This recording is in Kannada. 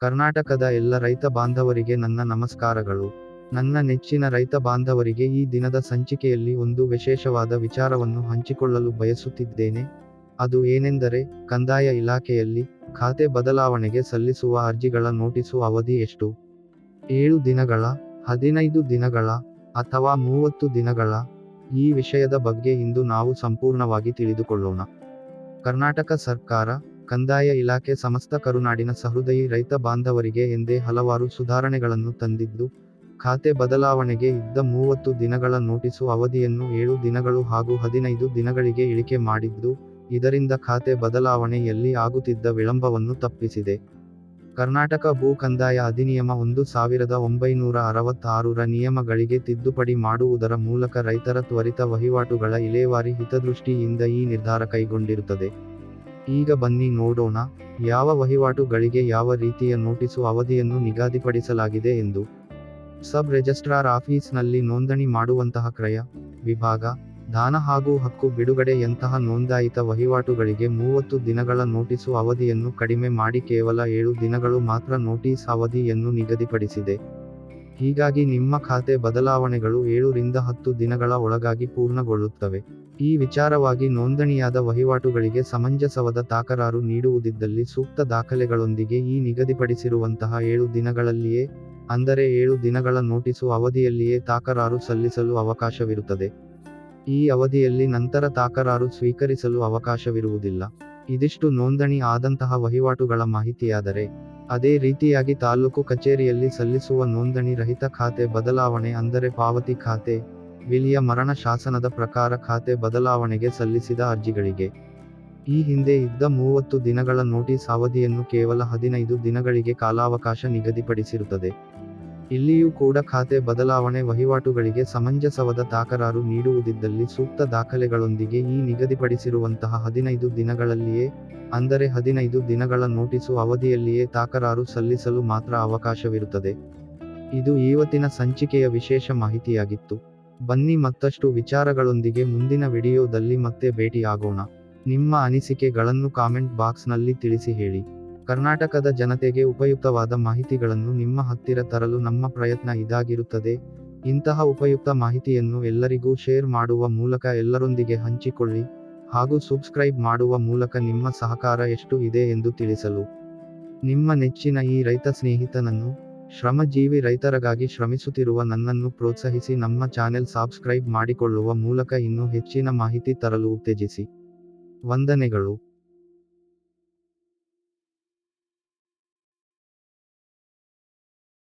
ಕರ್ನಾಟಕದ ಎಲ್ಲ ರೈತ ಬಾಂಧವರಿಗೆ ನನ್ನ ನಮಸ್ಕಾರಗಳು. ನನ್ನ ನೆಚ್ಚಿನ ರೈತ ಬಾಂಧವರಿಗೆ ಈ ದಿನದ ಸಂಚಿಕೆಯಲ್ಲಿ ಒಂದು ವಿಶೇಷವಾದ ವಿಚಾರವನ್ನು ಹಂಚಿಕೊಳ್ಳಲು ಬಯಸುತ್ತಿದ್ದೇನೆ. ಅದು ಏನೆಂದರೆ, ಕಂದಾಯ ಇಲಾಖೆಯಲ್ಲಿ ಖಾತೆ ಬದಲಾವಣೆಗೆ ಸಲ್ಲಿಸುವ ಅರ್ಜಿಗಳ ನೋಟಿಸು ಅವಧಿ ಎಷ್ಟು? ಏಳು ದಿನಗಳ, ಹದಿನೈದು ದಿನಗಳ, ಅಥವಾ ಮೂವತ್ತು ದಿನಗಳ? ಈ ವಿಷಯದ ಬಗ್ಗೆ ಇಂದು ನಾವು ಸಂಪೂರ್ಣವಾಗಿ ತಿಳಿದುಕೊಳ್ಳೋಣ. ಕರ್ನಾಟಕ ಸರ್ಕಾರ ಕಂದಾಯ ಇಲಾಖೆ ಸಮಸ್ತ ಕರುನಾಡಿನ ಸಹೃದಯಿ ರೈತ ಬಾಂಧವರಿಗೆ ಎಂದೇ ಹಲವಾರು ಸುಧಾರಣೆಗಳನ್ನು ತಂದಿದ್ದು, ಖಾತೆ ಬದಲಾವಣೆಗೆ ಇದ್ದ ಮೂವತ್ತು ದಿನಗಳ ನೋಟಿಸು ಅವಧಿಯನ್ನು ಏಳು ದಿನಗಳು ಹಾಗೂ ಹದಿನೈದು ದಿನಗಳಿಗೆ ಇಳಿಕೆ ಮಾಡಿದ್ದು, ಇದರಿಂದ ಖಾತೆ ಬದಲಾವಣೆಯಲ್ಲಿ ಆಗುತ್ತಿದ್ದ ವಿಳಂಬವನ್ನು ತಪ್ಪಿಸಿದೆ. ಕರ್ನಾಟಕ ಭೂ ಕಂದಾಯ ಅಧಿನಿಯಮ ಒಂದು ಸಾವಿರದ ಒಂಬೈನೂರ ಅರವತ್ತಾರರ ನಿಯಮಗಳಿಗೆ ತಿದ್ದುಪಡಿ ಮಾಡುವುದರ ಮೂಲಕ ರೈತರ ತ್ವರಿತ ವಹಿವಾಟುಗಳ ಇಲೇವಾರಿ ಹಿತದೃಷ್ಟಿಯಿಂದ ಈ ನಿರ್ಧಾರ ಕೈಗೊಂಡಿರುತ್ತದೆ. ಈಗ ಬನ್ನಿ ನೋಡೋಣ, ಯಾವ ವಹಿವಾಟುಗಳಿಗೆ ಯಾವ ರೀತಿಯ ನೋಟಿಸು ಅವಧಿಯನ್ನು ನಿಗದಿಪಡಿಸಲಾಗಿದೆ ಎಂದು. ಸಬ್ ರಿಜಿಸ್ಟ್ರಾರ್ ಆಫೀಸ್ನಲ್ಲಿ ನೋಂದಣಿ ಮಾಡುವಂತಹ ಕ್ರಯ ವಿಭಾಗ, ದಾನ ಹಾಗೂ ಹಕ್ಕು ಬಿಡುಗಡೆಯಂತಹ ನೋಂದಾಯಿತ ವಹಿವಾಟುಗಳಿಗೆ ಮೂವತ್ತು ದಿನಗಳ ನೋಟಿಸು ಅವಧಿಯನ್ನು ಕಡಿಮೆ ಮಾಡಿ ಕೇವಲ ಏಳು ದಿನಗಳು ಮಾತ್ರ ನೋಟಿಸ್ ಅವಧಿಯನ್ನು ನಿಗದಿಪಡಿಸಿದೆ. ಹೀಗಾಗಿ ನಿಮ್ಮ ಖಾತೆ ಬದಲಾವಣೆಗಳು ಏಳರಿಂದ ಹತ್ತು ದಿನಗಳ ಒಳಗಾಗಿ ಪೂರ್ಣಗೊಳ್ಳುತ್ತವೆ. ಈ ವಿಚಾರವಾಗಿ ನೋಂದಣಿಯಾದ ವಹಿವಾಟುಗಳಿಗೆ ಸಮಂಜಸವಾದ ತಾಕರಾರು ನೀಡುವುದಿದ್ದಲ್ಲಿ ಸೂಕ್ತ ದಾಖಲೆಗಳೊಂದಿಗೆ ಈ ನಿಗದಿಪಡಿಸಿರುವಂತಹ ಏಳು ದಿನಗಳಲ್ಲಿಯೇ, ಅಂದರೆ ಏಳು ದಿನಗಳ ನೋಟಿಸು ಅವಧಿಯಲ್ಲಿಯೇ ತಾಕರಾರು ಸಲ್ಲಿಸಲು ಅವಕಾಶವಿರುತ್ತದೆ. ಈ ಅವಧಿಯಲ್ಲಿ ನಂತರ ತಾಕರಾರು ಸ್ವೀಕರಿಸಲು ಅವಕಾಶವಿರುವುದಿಲ್ಲ. ಇದಿಷ್ಟು ನೋಂದಣಿ ಆದಂತಹ ವಹಿವಾಟುಗಳ ಮಾಹಿತಿಯಾದರೆ ಅದೇ ರೀತಿಯಾಗಿ ತಾಲೂಕು ಕಚೇರಿಯಲ್ಲಿ ಸಲ್ಲಿಸುವ ನೋಂದಣಿ ರಹಿತ ಖಾತೆ ಬದಲಾವಣೆ ಅಂದರೆ ಪಾವತಿ ಖಾತೆ, ವಿಲಿಯ ಮರಣ ಶಾಸನದ ಪ್ರಕಾರ ಖಾತೆ ಬದಲಾವಣೆಗೆ ಸಲ್ಲಿಸಿದ ಅರ್ಜಿಗಳಿಗೆ. ಈ ಹಿಂದೆ ಇದ್ದ ಮೂವತ್ತು ದಿನಗಳ ನೋಟಿಸ್ ಅವಧಿಯನ್ನು ಕೇವಲ ಹದಿನೈದು ದಿನಗಳಿಗೆ ಕಾಲಾವಕಾಶ ನಿಗದಿಪಡಿಸಿರುತ್ತದೆ. ಇಲ್ಲಿಯೂ ಕೂಡ ಖಾತೆ ಬದಲಾವಣೆ ವಹಿವಾಟುಗಳಿಗೆ ಸಮಂಜಸವಾದ ತಾಕರಾರು ನೀಡುವುದಿದ್ದಲ್ಲಿ ಸೂಕ್ತ ದಾಖಲೆಗಳೊಂದಿಗೆ ಈ ನಿಗದಿಪಡಿಸಿರುವಂತಹ ಹದಿನೈದು ದಿನಗಳಲ್ಲಿಯೇ ಅಂದರೆ ಹದಿನೈದು ದಿನಗಳ ನೋಟಿಸು ಅವಧಿಯಲ್ಲಿಯೇ ತಾಕರಾರು ಸಲ್ಲಿಸಲು ಮಾತ್ರ ಅವಕಾಶವಿರುತ್ತದೆ. ಇದು ಇವತ್ತಿನ ಸಂಚಿಕೆಯ ವಿಶೇಷ ಮಾಹಿತಿಯಾಗಿತ್ತು. ಬನ್ನಿ ಮತ್ತಷ್ಟು ವಿಚಾರಗಳೊಂದಿಗೆ ಮುಂದಿನ ವಿಡಿಯೋದಲ್ಲಿ ಮತ್ತೆ ಭೇಟಿಯಾಗೋಣ. ನಿಮ್ಮ ಅನಿಸಿಕೆಗಳನ್ನು ಕಾಮೆಂಟ್ ಬಾಕ್ಸ್ನಲ್ಲಿ ತಿಳಿಸಿ ಹೇಳಿ. ಕರ್ನಾಟಕದ ಜನತೆಗೆ ಉಪಯುಕ್ತವಾದ ಮಾಹಿತಿಗಳನ್ನು ನಿಮ್ಮ ಹತ್ತಿರ ತರಲು ನಮ್ಮ ಪ್ರಯತ್ನ ಇದಾಗಿರುತ್ತದೆ. ಇಂತಹ ಉಪಯುಕ್ತ ಮಾಹಿತಿಯನ್ನು ಎಲ್ಲರಿಗೂ ಶೇರ್ ಮಾಡುವ ಮೂಲಕ ಎಲ್ಲರೊಂದಿಗೆ ಹಂಚಿಕೊಳ್ಳಿ. ಹಾಗೂ ಸಬ್ಸ್ಕ್ರೈಬ್ ಮಾಡುವ ಮೂಲಕ ನಿಮ್ಮ ಸಹಕಾರ ಎಷ್ಟು ಇದೆ ಎಂದು ತಿಳಿಸಲು. ನಿಮ್ಮ ನೆಚ್ಚಿನ ಈ ರೈತ ಸ್ನೇಹಿತನನ್ನು, ಶ್ರಮಜೀವಿ ರೈತರಿಗಾಗಿ ಶ್ರಮಿಸುತ್ತಿರುವ ನನ್ನನ್ನು ಪ್ರೋತ್ಸಾಹಿಸಿ ನಮ್ಮ ಚಾನೆಲ್ ಸಬ್ಸ್ಕ್ರೈಬ್ ಮಾಡಿಕೊಳ್ಳುವ ಮೂಲಕ ಇನ್ನೂ ಹೆಚ್ಚಿನ ಮಾಹಿತಿ ತರಲು ಉತ್ತೇಜಿಸಿ. ವಂದನೆಗಳು.